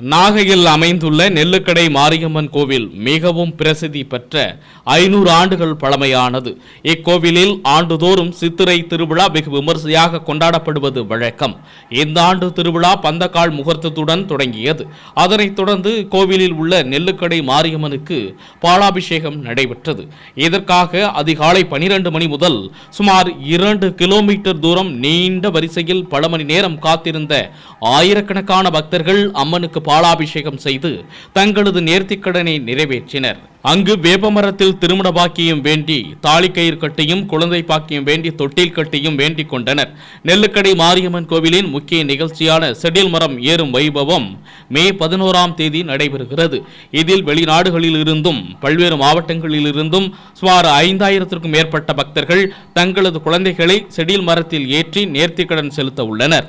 நாகையில் அமைந்துள்ள நெல்லுக்கடை மாரியம்மன் கோவில் மிகவும் பிரசித்தி பெற்ற ஐநூறு ஆண்டுகள் பழமையானது. இக்கோவிலில் ஆண்டுதோறும் சித்திரை திருவிழா வெகு விமர்சையாக கொண்டாடப்படுவது வழக்கம். இந்த ஆண்டு திருவிழா பந்தக்கால் முகூர்த்தத்துடன் தொடங்கியது. அதனைத் தொடர்ந்து கோவிலில் உள்ள நெல்லுக்கடை மாரியம்மனுக்கு பாலாபிஷேகம் நடைபெற்றது. இதற்காக அதிகாலை பனிரெண்டு மணி முதல் சுமார் இரண்டு கிலோமீட்டர் தூரம் நீண்ட வரிசையில் பல மணி நேரம் காத்திருந்த ஆயிரக்கணக்கான பக்தர்கள் அம்மனுக்கு பாலாபிஷேகம் செய்து தங்களது நேர்த்திக்கடனை நிறைவேற்றினர். அங்கு வேப்பமரத்தில் திருமண பாக்கியம் வேண்டி தாலிக்கயிறு கட்டியும் குழந்தை பாக்கியம் வேண்டி தொட்டில் கட்டியும் வேண்டிக் கொண்டனர். நெல்லுக்கடை மாரியம்மன் கோவிலின் முக்கிய நிகழ்ச்சியான செடில் மரம் ஏறும் வைபவம் மே பதினோராம் தேதி நடைபெறுகிறது. இதில் வெளிநாடுகளில் இருந்தும் பல்வேறு மாவட்டங்களில் இருந்தும் சுமார் ஐந்தாயிரத்திற்கும் மேற்பட்ட பக்தர்கள் தங்களது குழந்தைகளை செடில் மரத்தில் ஏற்றி நேர்த்திக்கடன் செலுத்த உள்ளனர்.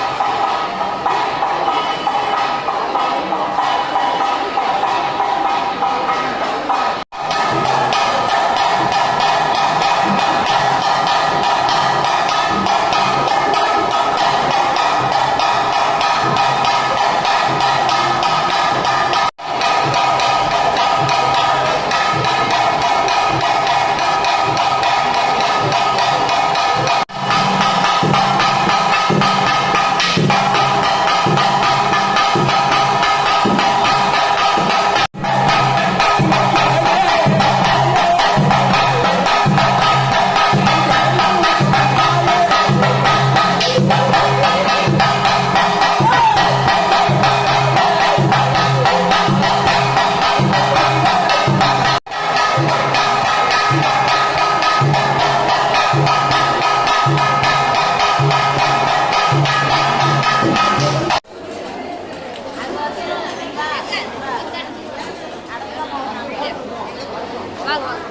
八个